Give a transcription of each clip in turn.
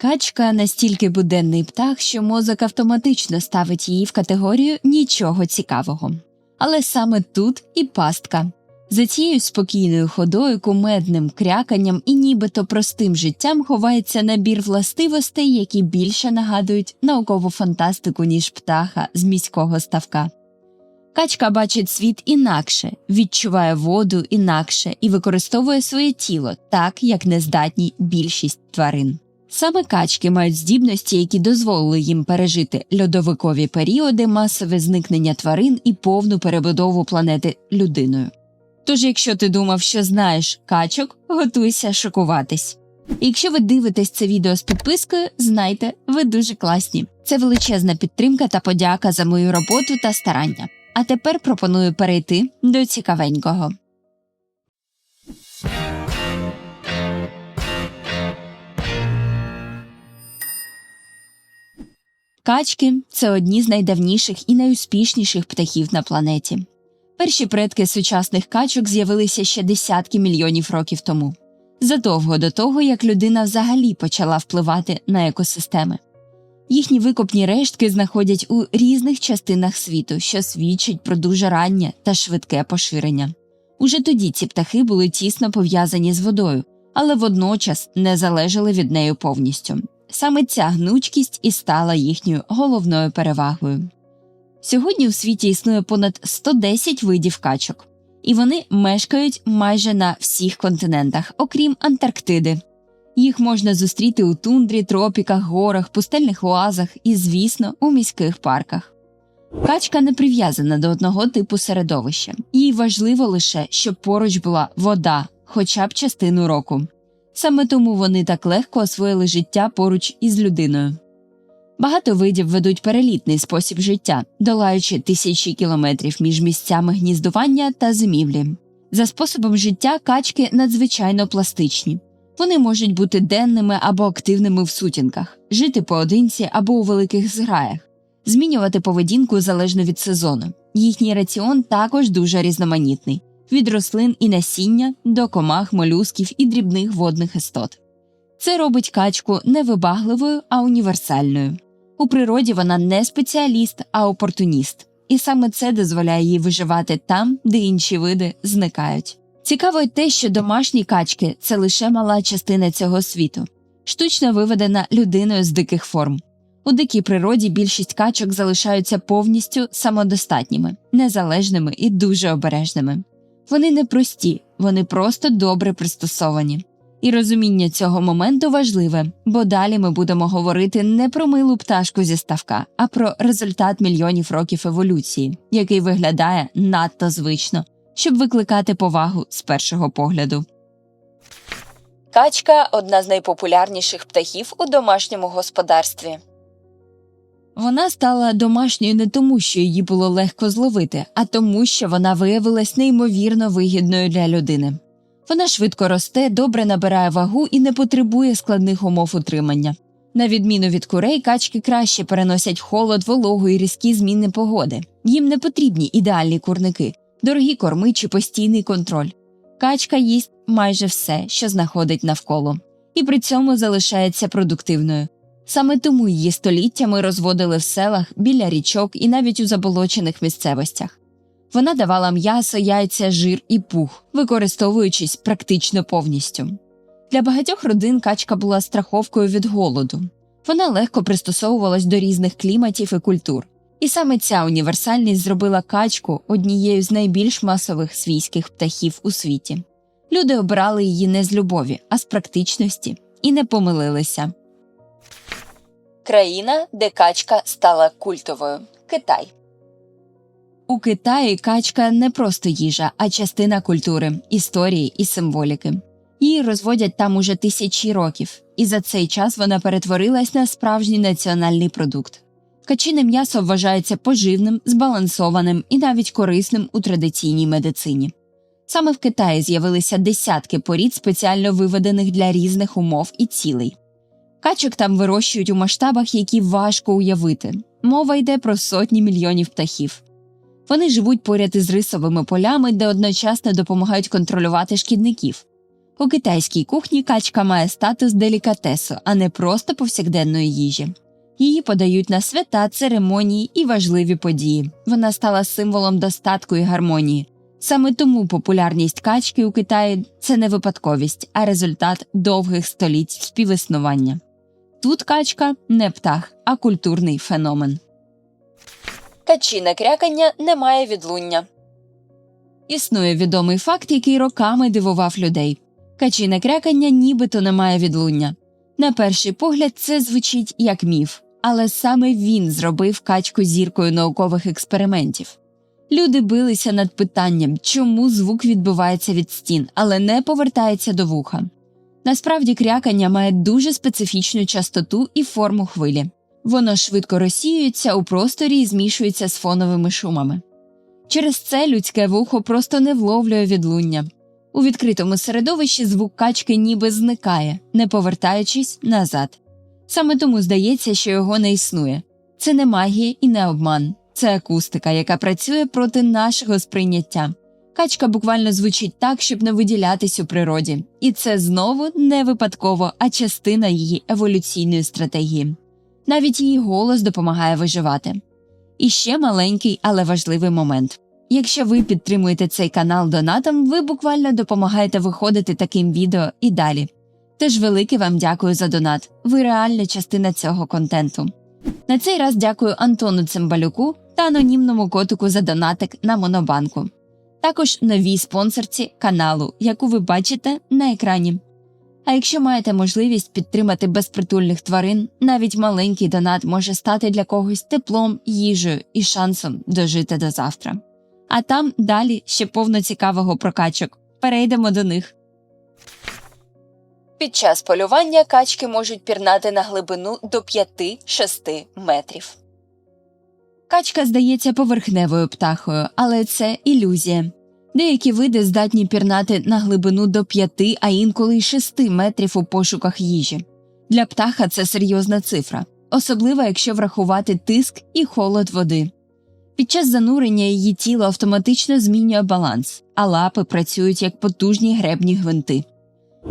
Качка настільки буденний птах, що мозок автоматично ставить її в категорію нічого цікавого. Але саме тут і пастка. За цією спокійною ходою, кумедним кряканням і нібито простим життям ховається набір властивостей, які більше нагадують наукову фантастику, ніж птаха з міського ставка. Качка бачить світ інакше, відчуває воду інакше і використовує своє тіло так, як не здатні більшість тварин. Саме качки мають здібності, які дозволили їм пережити льодовикові періоди, масове зникнення тварин і повну перебудову планети людиною. Тож, якщо ти думав, що знаєш качок, готуйся шокуватись. Якщо ви дивитесь це відео з підпискою, знайте, ви дуже класні. Це величезна підтримка та подяка за мою роботу та старання. А тепер пропоную перейти до цікавенького. Качки це одні з найдавніших і найуспішніших птахів на планеті. Перші предки сучасних качок з'явилися ще десятки мільйонів років тому, задовго до того, як людина взагалі почала впливати на екосистеми. Їхні викопні рештки знаходять у різних частинах світу, що свідчить про дуже раннє та швидке поширення. Уже тоді ці птахи були тісно пов'язані з водою, але водночас не залежали від неї повністю. Саме ця гнучкість і стала їхньою головною перевагою. Сьогодні у світі існує понад 110 видів качок, і вони мешкають майже на всіх континентах, окрім Антарктиди. Їх можна зустріти у тундрі, тропіках, горах, пустельних оазах і, звісно, у міських парках. Качка не прив'язана до одного типу середовища, їй важливо лише, щоб поруч була вода, хоча б частину року. Саме тому вони так легко освоїли життя поруч із людиною. Багато видів ведуть перелітний спосіб життя, долаючи тисячі кілометрів між місцями гніздування та зимівлі. За способом життя качки надзвичайно пластичні. Вони можуть бути денними або активними в сутінках, жити поодинці або у великих зграях, змінювати поведінку залежно від сезону. Їхній раціон також дуже різноманітний від рослин і насіння до комах, молюсків і дрібних водних істот. Це робить качку не вибагливою, а універсальною. У природі вона не спеціаліст, а опортуніст, і саме це дозволяє їй виживати там, де інші види зникають. Цікаво й те, що домашні качки це лише мала частина цього світу, штучно виведена людиною з диких форм. У дикій природі більшість качок залишаються повністю самодостатніми, незалежними і дуже обережними. Вони не прості, вони просто добре пристосовані. І розуміння цього моменту важливе, бо далі ми будемо говорити не про милу пташку зі ставка, а про результат мільйонів років еволюції, який виглядає надто звично, щоб викликати повагу з першого погляду. Качка одна з найпопулярніших птахів у домашньому господарстві. Вона стала домашньою не тому, що її було легко зловити, а тому, що вона виявилась неймовірно вигідною для людини. Вона швидко росте, добре набирає вагу і не потребує складних умов утримання. На відміну від курей, качки краще переносять холод, вологу і різкі зміни погоди. Їм не потрібні ідеальні курники, дорогі корми чи постійний контроль. Качка їсть майже все, що знаходить навколо, і при цьому залишається продуктивною. Саме тому її століттями розводили в селах біля річок і навіть у заболочених місцевостях. Вона давала м'ясо, яйця, жир і пух, використовуючись практично повністю. Для багатьох родин качка була страховкою від голоду. Вона легко пристосовувалась до різних кліматів і культур. І саме ця універсальність зробила качку однією з найбільш масових свійських птахів у світі. Люди обирали її не з любові, а з практичності і не помилилися. Країна, де качка стала культовою Китай. У Китаї качка не просто їжа, а частина культури, історії і символіки. Її розводять там уже тисячі років, і за цей час вона перетворилась на справжній національний продукт. Качине м'ясо вважається поживним, збалансованим і навіть корисним у традиційній медицині. Саме в Китаї з'явилися десятки порід, спеціально виведених для різних умов і цілей. Качок там вирощують у масштабах, які важко уявити. Мова йде про сотні мільйонів птахів. Вони живуть поряд із рисовими полями, де одночасно допомагають контролювати шкідників. У китайській кухні качка має статус делікатесу, а не просто повсякденної їжі. Її подають на свята, церемонії і важливі події. Вона стала символом достатку і гармонії. Саме тому популярність качки у Китаї це не випадковість, а результат довгих століть співіснування. Тут качка не птах, а культурний феномен. Качине крякання не має відлуння. Існує відомий факт, який роками дивував людей. Качине крякання нібито не має відлуння. На перший погляд, це звучить як міф, але саме він зробив качку зіркою наукових експериментів. Люди билися над питанням, чому звук відбивається від стін, але не повертається до вуха. Насправді крякання має дуже специфічну частоту і форму хвилі. Воно швидко розсіюється у просторі і змішується з фоновими шумами. Через це людське вухо просто не вловлює відлуння. У відкритому середовищі звук качки ніби зникає, не повертаючись назад. Саме тому здається, що його не існує. Це не магія і не обман, це акустика, яка працює проти нашого сприйняття. Качка буквально звучить так, щоб не виділятись у природі, і це знову не випадково, а частина її еволюційної стратегії. Навіть її голос допомагає виживати. І ще маленький, але важливий момент. Якщо ви підтримуєте цей канал донатом, ви буквально допомагаєте виходити таким відео і далі. Теж велике вам дякую за донат. Ви реальна частина цього контенту. На цей раз дякую Антону Цимбалюку та анонімному котику за донатик на Монобанку. Також новій спонсорці каналу, яку ви бачите на екрані. А якщо маєте можливість підтримати безпритульних тварин, навіть маленький донат може стати для когось теплом, їжею і шансом дожити до завтра. А там далі ще повно цікавого прокачок. Перейдемо до них. Під час полювання качки можуть пірнати на глибину до 5-6 метрів. Качка здається поверхневою птахою, але це ілюзія. Деякі види здатні пірнати на глибину до 5, а інколи й 6 метрів у пошуках їжі. Для птаха це серйозна цифра, особливо якщо врахувати тиск і холод води. Під час занурення її тіло автоматично змінює баланс, а лапи працюють як потужні гребні гвинти.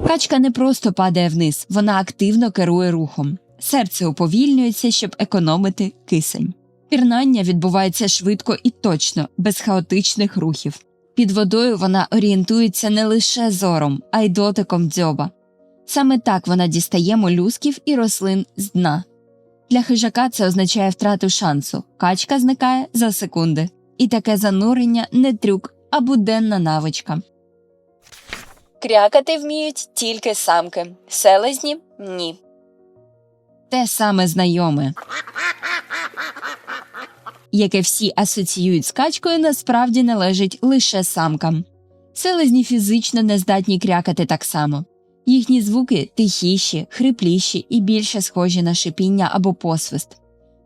Качка не просто падає вниз, вона активно керує рухом. Серце уповільнюється, щоб економити кисень. Пірнання відбувається швидко і точно, без хаотичних рухів. Під водою вона орієнтується не лише зором, а й дотиком дзьоба. Саме так вона дістає молюсків і рослин з дна. Для хижака це означає втрату шансу, качка зникає за секунди. І таке занурення не трюк, а буденна навичка. Крякати вміють тільки самки, селезні ні. Те саме знайоме, яке всі асоціюють з качкою, насправді належить лише самкам. Селезні фізично не здатні крякати так само. Їхні звуки тихіші, хрипліші і більше схожі на шипіння або посвист.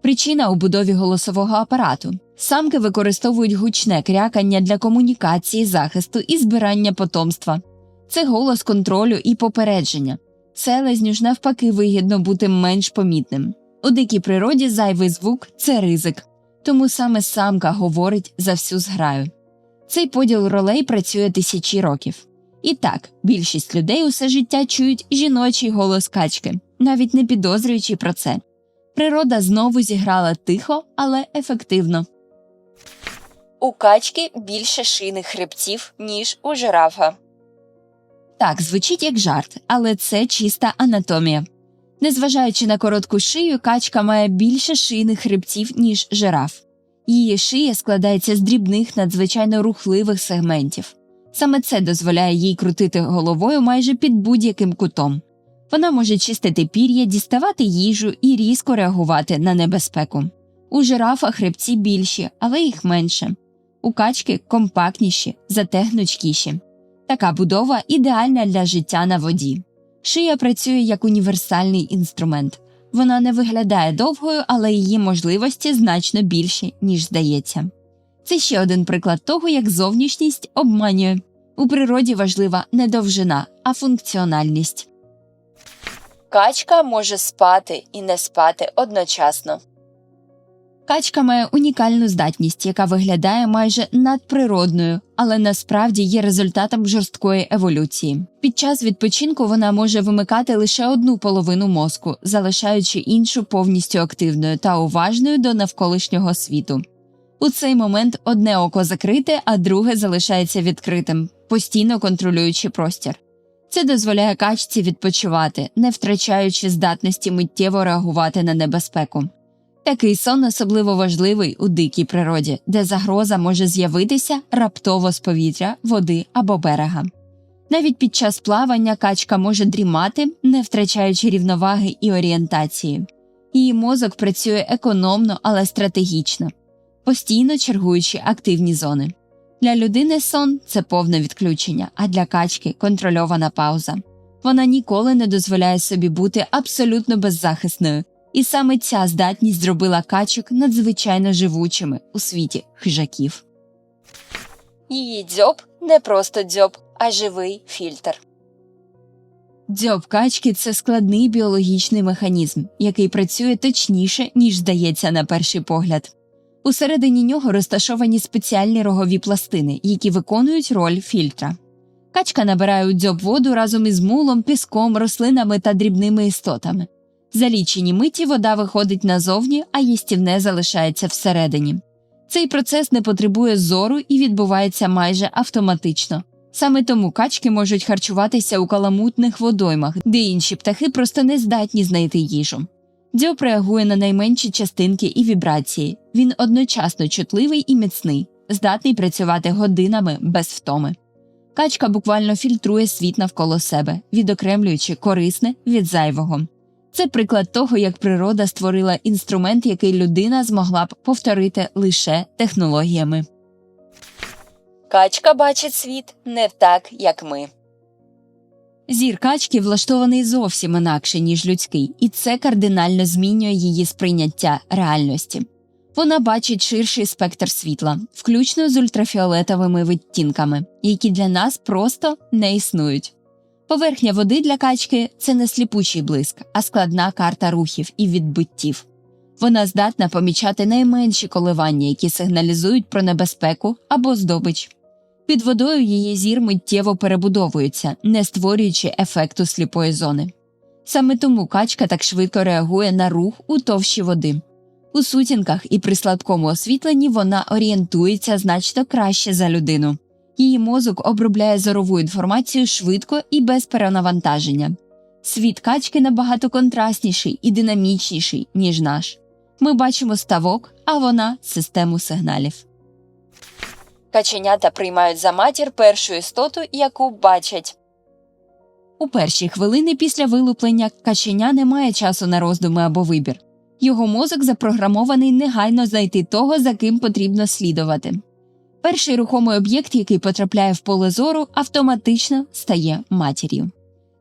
Причина у будові голосового апарату. Самки використовують гучне крякання для комунікації, захисту і збирання потомства. Це голос контролю і попередження. Селезню ж навпаки вигідно бути менш помітним. У дикій природі зайвий звук це ризик, тому саме самка говорить за всю зграю. Цей поділ ролей працює тисячі років. І так, більшість людей усе життя чують жіночий голос качки, навіть не підозрюючи про це. Природа знову зіграла тихо, але ефективно. У качки більше шийних хребців, ніж у жирафа. Так, звучить як жарт, але це чиста анатомія. Незважаючи на коротку шию, качка має більше шийних хребців, ніж жираф. Її шия складається з дрібних, надзвичайно рухливих сегментів. Саме це дозволяє їй крутити головою майже під будь-яким кутом. Вона може чистити пір'я, діставати їжу і різко реагувати на небезпеку. У жирафа хребці більші, але їх менше. У качки компактніші, зате гнучкіші. Така будова ідеальна для життя на воді. Шия працює як універсальний інструмент. Вона не виглядає довгою, але її можливості значно більші, ніж здається. Це ще один приклад того, як зовнішність обманює. У природі важлива не довжина, а функціональність. Качка може спати і не спати одночасно. Качка має унікальну здатність, яка виглядає майже надприродною, але насправді є результатом жорсткої еволюції. Під час відпочинку вона може вимикати лише одну половину мозку, залишаючи іншу повністю активною та уважною до навколишнього світу. У цей момент одне око закрите, а друге залишається відкритим, постійно контролюючи простір. Це дозволяє качці відпочивати, не втрачаючи здатності миттєво реагувати на небезпеку. Такий сон особливо важливий у дикій природі, де загроза може з'явитися раптово з повітря, води або берега. Навіть під час плавання качка може дрімати, не втрачаючи рівноваги і орієнтації. Її мозок працює економно, але стратегічно, постійно чергуючи активні зони. Для людини сон це повне відключення, а для качки контрольована пауза. Вона ніколи не дозволяє собі бути абсолютно беззахисною, і саме ця здатність зробила качок надзвичайно живучими у світі хижаків. Її дзьоб не просто дзьоб, а живий фільтр. Дзьоб качки це складний біологічний механізм, який працює точніше, ніж здається на перший погляд. Усередині нього розташовані спеціальні рогові пластини, які виконують роль фільтра. Качка набирає у дзьоб воду разом із мулом, піском, рослинами та дрібними істотами. За лічені миті вода виходить назовні, а їстівне залишається всередині. Цей процес не потребує зору і відбувається майже автоматично. Саме тому качки можуть харчуватися у каламутних водоймах, де інші птахи просто не здатні знайти їжу. Дзьоб реагує на найменші частинки і вібрації. Він одночасно чутливий і міцний, здатний працювати годинами без втоми. Качка буквально фільтрує світ навколо себе, відокремлюючи корисне від зайвого. Це приклад того, як природа створила інструмент, який людина змогла б повторити лише технологіями. Качка бачить світ не так, як ми. Зір качки влаштований зовсім інакше, ніж людський, і це кардинально змінює її сприйняття реальності. Вона бачить ширший спектр світла, включно з ультрафіолетовими відтінками, які для нас просто не існують. Поверхня води для качки це не сліпучий блиск, а складна карта рухів і відбиттів. Вона здатна помічати найменші коливання, які сигналізують про небезпеку або здобич. Під водою її зір миттєво перебудовується, не створюючи ефекту сліпої зони. Саме тому качка так швидко реагує на рух у товщі води. У сутінках і при сладкому освітленні вона орієнтується значно краще за людину. Її мозок обробляє зорову інформацію швидко і без перенавантаження. Світ качки набагато контрастніший і динамічніший, ніж наш. Ми бачимо ставок, а вона систему сигналів. Каченята приймають за матір першу істоту, яку бачать. У перші хвилини після вилуплення каченя не має часу на роздуми або вибір. Його мозок запрограмований негайно знайти того, за ким потрібно слідувати. Перший рухомий об'єкт, який потрапляє в поле зору, автоматично стає матір'ю.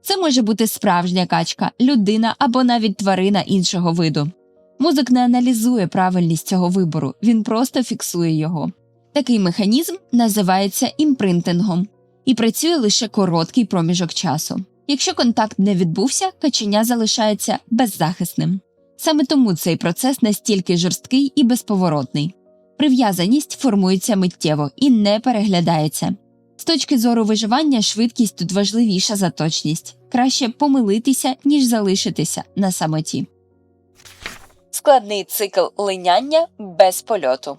Це може бути справжня качка, людина або навіть тварина іншого виду. Мозок не аналізує правильність цього вибору, він просто фіксує його. Такий механізм називається імпринтингом і працює лише короткий проміжок часу. Якщо контакт не відбувся, каченя залишається беззахисним. Саме тому цей процес настільки жорсткий і безповоротний. Прив'язаність формується миттєво і не переглядається. З точки зору виживання, швидкість тут важливіша за точність краще помилитися, ніж залишитися на самоті. Складний цикл линяння без польоту.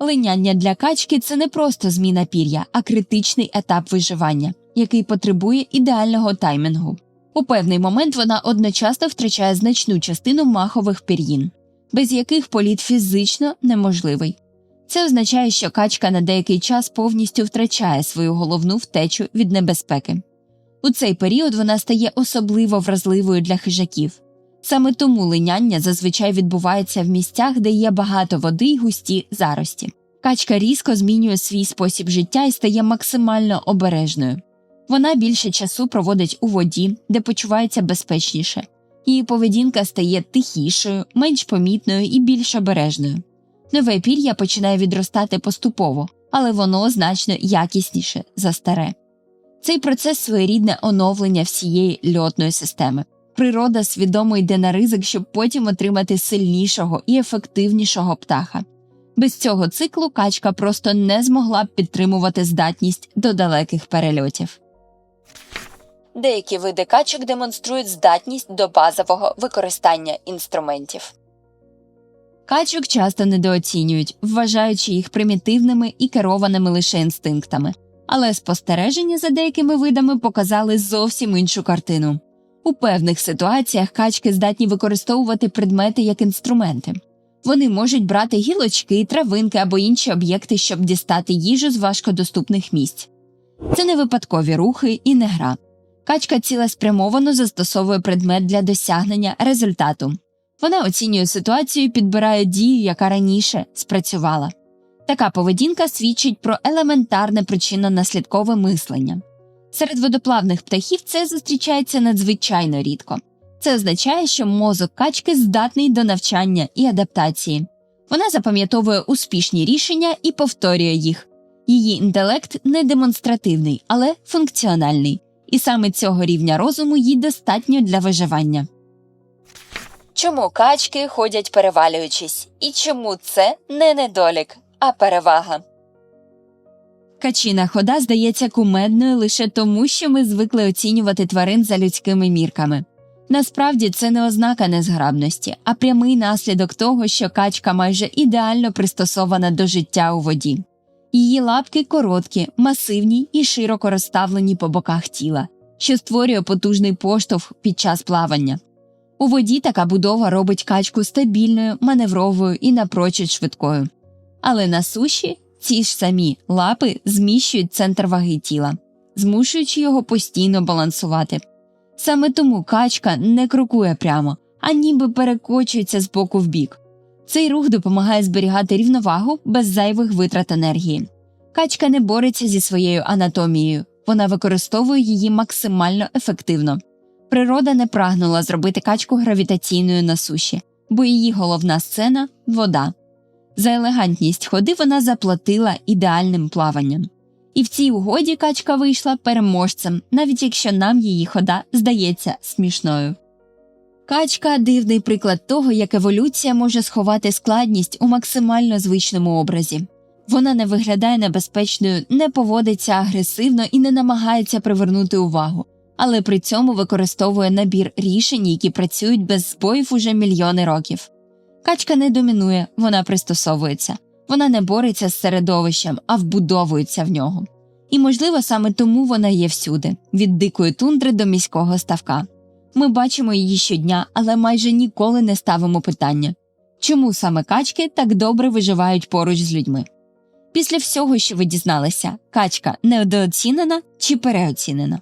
Линяння для качки це не просто зміна пір'я, а критичний етап виживання, який потребує ідеального таймінгу. У певний момент вона одночасно втрачає значну частину махових пір'їн, без яких політ фізично неможливий. Це означає, що качка на деякий час повністю втрачає свою головну втечу від небезпеки. У цей період вона стає особливо вразливою для хижаків. Саме тому линяння зазвичай відбувається в місцях, де є багато води й густі зарості. Качка різко змінює свій спосіб життя і стає максимально обережною. Вона більше часу проводить у воді, де почувається безпечніше. Її поведінка стає тихішою, менш помітною і більш обережною. Нове пір'я починає відростати поступово, але воно значно якісніше за старе. Цей процес своєрідне оновлення всієї льотної системи. Природа свідомо йде на ризик, щоб потім отримати сильнішого і ефективнішого птаха. Без цього циклу качка просто не змогла б підтримувати здатність до далеких перельотів. Деякі види качок демонструють здатність до базового використання інструментів. Качок часто недооцінюють, вважаючи їх примітивними і керованими лише інстинктами, але спостереження за деякими видами показали зовсім іншу картину. У певних ситуаціях качки здатні використовувати предмети як інструменти. Вони можуть брати гілочки, травинки або інші об'єкти, щоб дістати їжу з важкодоступних місць. Це не випадкові рухи і не гра. Качка цілеспрямовано застосовує предмет для досягнення результату. Вона оцінює ситуацію і підбирає дію, яка раніше спрацювала. Така поведінка свідчить про елементарне причинно-наслідкове мислення. Серед водоплавних птахів це зустрічається надзвичайно рідко. Це означає, що мозок качки здатний до навчання і адаптації. Вона запам'ятовує успішні рішення і повторює їх. Її інтелект не демонстративний, але функціональний, і саме цього рівня розуму їй достатньо для виживання. Чому качки ходять перевалюючись? І чому це не недолік, а перевага? Качина хода здається кумедною лише тому, що ми звикли оцінювати тварин за людськими мірками. Насправді це не ознака незграбності, а прямий наслідок того, що качка майже ідеально пристосована до життя у воді. Її лапки короткі, масивні і широко розставлені по боках тіла, що створює потужний поштовх під час плавання. У воді така будова робить качку стабільною, маневровою і напрочуд швидкою. Але на суші ці ж самі лапи зміщують центр ваги тіла, змушуючи його постійно балансувати. Саме тому качка не крокує прямо, а ніби перекочується з боку в бік. Цей рух допомагає зберігати рівновагу без зайвих витрат енергії. Качка не бореться зі своєю анатомією, вона використовує її максимально ефективно. Природа не прагнула зробити качку гравітаційною на суші, бо її головна сцена вода. За елегантність ходи вона заплатила ідеальним плаванням. І в цій угоді качка вийшла переможцем, навіть якщо нам її хода здається смішною. Качка дивний приклад того, як еволюція може сховати складність у максимально звичному образі. Вона не виглядає небезпечною, не поводиться агресивно і не намагається привернути увагу, але при цьому використовує набір рішень, які працюють без збоїв уже мільйони років. Качка не домінує, вона пристосовується, вона не бореться з середовищем, а вбудовується в нього. І, можливо, саме тому вона є всюди від дикої тундри до міського ставка. Ми бачимо її щодня, але майже ніколи не ставимо питання чому саме качки так добре виживають поруч з людьми. Після всього, що ви дізналися, качка недооцінена чи переоцінена.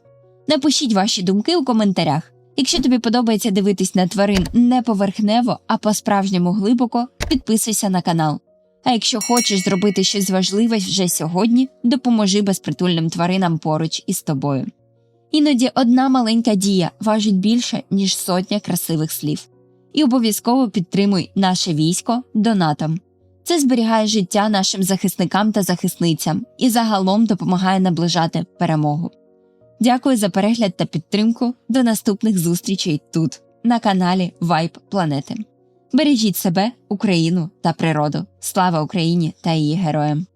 Напишіть ваші думки у коментарях. Якщо тобі подобається дивитись на тварин не поверхнево, а по-справжньому глибоко, підписуйся на канал. А якщо хочеш зробити щось важливе вже сьогодні, допоможи безпритульним тваринам поруч із тобою. Іноді одна маленька дія важить більше, ніж сотня красивих слів. І обов'язково підтримуй наше військо донатом. Це зберігає життя нашим захисникам та захисницям і загалом допомагає наближати перемогу. Дякую за перегляд та підтримку. До наступних зустрічей тут, на каналі Вайб Планети. Бережіть себе, Україну та природу. Слава Україні та її героям!